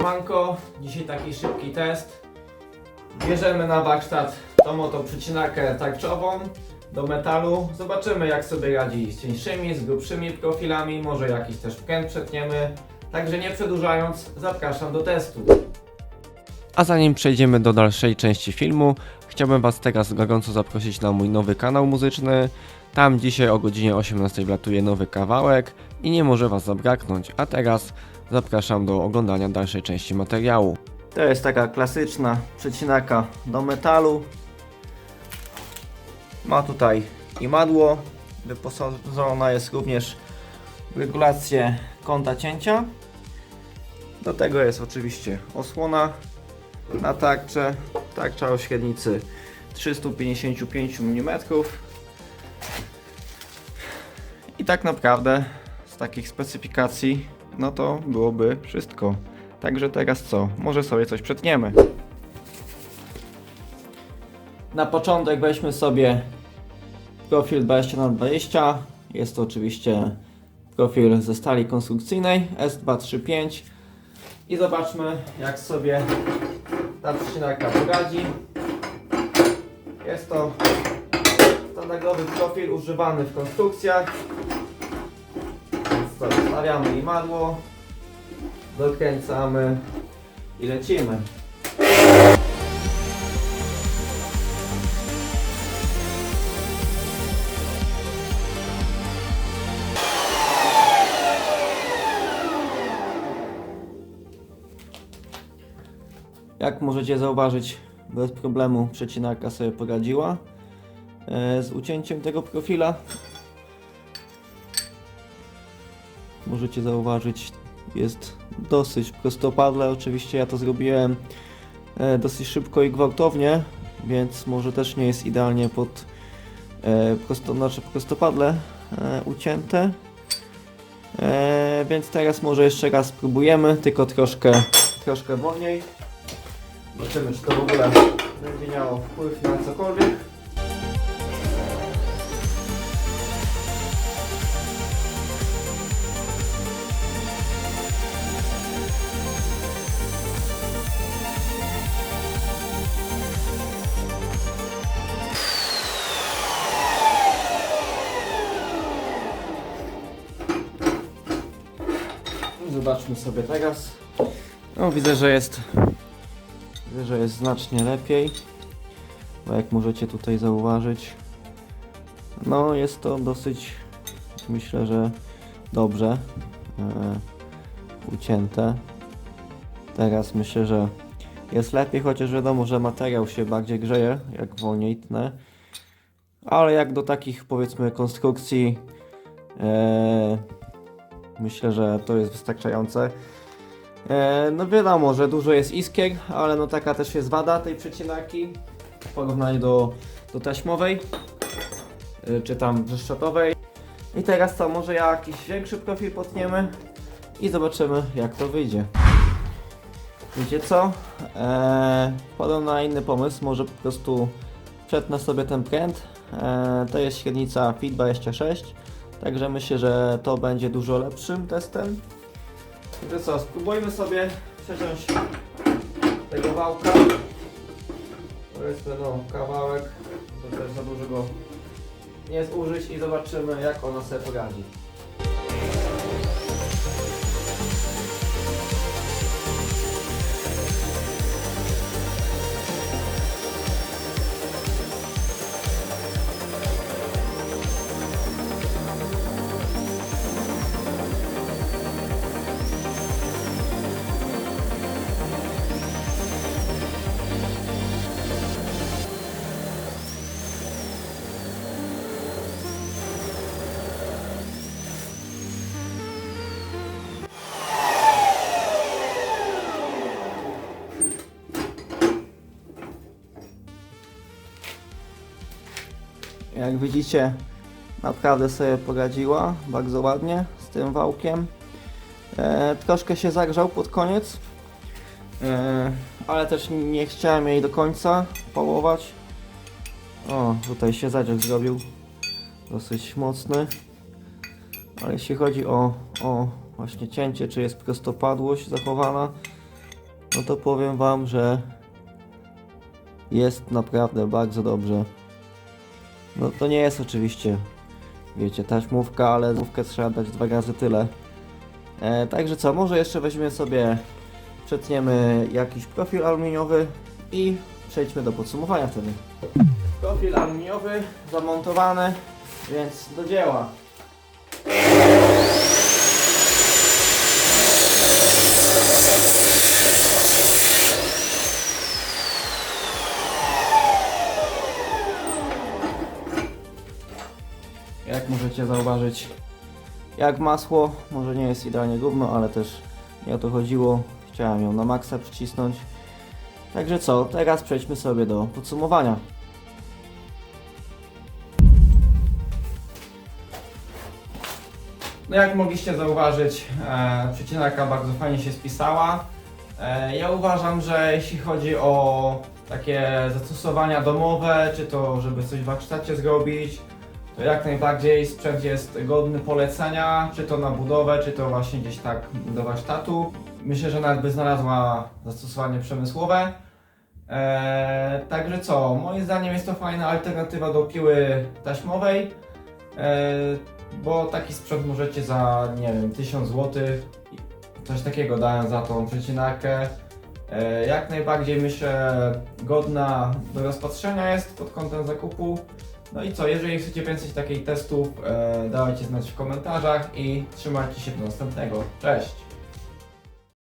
Siemanko, dzisiaj taki szybki test. Bierzemy na warsztat tą oto przycinarkę tarczową do metalu. Zobaczymy jak sobie radzi z cieńszymi, z grubszymi profilami, może jakiś też pręt przetniemy. Także nie przedłużając, zapraszam do testu. A zanim przejdziemy do dalszej części filmu, chciałbym Was teraz gorąco zaprosić na mój nowy kanał muzyczny. Tam dzisiaj o godzinie 18 wlatuje nowy kawałek i nie może Was zabraknąć. A teraz zapraszam do oglądania dalszej części materiału. To jest taka klasyczna przecinarka do metalu. Ma tutaj imadło. Wyposażona jest również w regulację kąta cięcia. Do tego jest oczywiście osłona na tarczę. Tarcza o średnicy 355 mm. Tak naprawdę z takich specyfikacji no to byłoby wszystko. Także teraz co? Może sobie coś przetniemy. Na początek weźmy sobie profil 20x20. Jest to oczywiście profil ze stali konstrukcyjnej S235. I zobaczmy jak sobie ta przycinarka poradzi. Jest to standardowy profil używany w konstrukcjach. Stawiamy imadło dokręcamy i lecimy. Jak możecie zauważyć, bez problemu przecinarka sobie poradziła e, z ucięciem tego profila. Możecie zauważyć, jest dosyć prostopadle. Oczywiście ja to zrobiłem e, dosyć szybko i gwałtownie, więc może też nie jest idealnie pod e, prosto, znaczy prostopadle e, ucięte. Więc teraz może jeszcze raz spróbujemy, tylko troszkę, troszkę wolniej. Zobaczymy, czy to w ogóle będzie miało wpływ na cokolwiek. Zobaczmy sobie teraz. No widzę, że jest widzę, że jest znacznie lepiej. Bo jak możecie tutaj zauważyć, no jest to dosyć myślę, że dobrze e, ucięte. Teraz myślę, że jest lepiej, chociaż wiadomo, że materiał się bardziej grzeje, jak wolniej tnę. Ale jak do takich powiedzmy konstrukcji e, Myślę, że to jest wystarczające. E, no wiadomo, że dużo jest iskier, ale no taka też jest wada tej przecinarki w porównaniu do, do taśmowej, e, czy tam brzeszczotowej. I teraz co, może jakiś większy profil potniemy i zobaczymy jak to wyjdzie. Wiecie co? E, podam na inny pomysł, może po prostu przetnę sobie ten pręt. E, to jest średnica FIT 26. Także myślę, że to będzie dużo lepszym testem. Także co, spróbujmy sobie przeciąć tego wałka. Ten no, kawałek, to też za dużo go nie zużyć i zobaczymy jak ona sobie poradzi. Jak widzicie, naprawdę sobie poradziła bardzo ładnie z tym wałkiem. E, troszkę się zagrzał pod koniec, e, ale też nie chciałem jej do końca połować. O, tutaj się zadział zrobił dosyć mocny. Ale jeśli chodzi o, o właśnie cięcie, czy jest prostopadłość zachowana, no to powiem Wam, że jest naprawdę bardzo dobrze. No to nie jest oczywiście, wiecie, taśmówka, ale taśmówkę trzeba dać dwa razy tyle. E, także co, może jeszcze weźmiemy sobie, przetniemy jakiś profil aluminiowy i przejdźmy do podsumowania wtedy. Profil aluminiowy zamontowany, więc do dzieła. Możecie zauważyć, jak masło, może nie jest idealnie gówno, ale też nie o to chodziło. Chciałem ją na maksa przycisnąć. Także co, teraz przejdźmy sobie do podsumowania. No jak mogliście zauważyć, e, przecinarka bardzo fajnie się spisała. E, ja uważam, że jeśli chodzi o takie zastosowania domowe, czy to żeby coś w warsztacie zrobić, jak najbardziej sprzęt jest godny polecenia, czy to na budowę, czy to właśnie gdzieś tak do warsztatu. Myślę, że nawet by znalazła zastosowanie przemysłowe. Eee, także co, moim zdaniem jest to fajna alternatywa do piły taśmowej, eee, bo taki sprzęt możecie za, nie wiem, 1000 zł, coś takiego dają za tą przecinarkę. Eee, jak najbardziej myślę godna do rozpatrzenia jest pod kątem zakupu. No i co, jeżeli chcecie więcej takich testów, e, dawajcie znać w komentarzach i trzymajcie się do następnego. Cześć!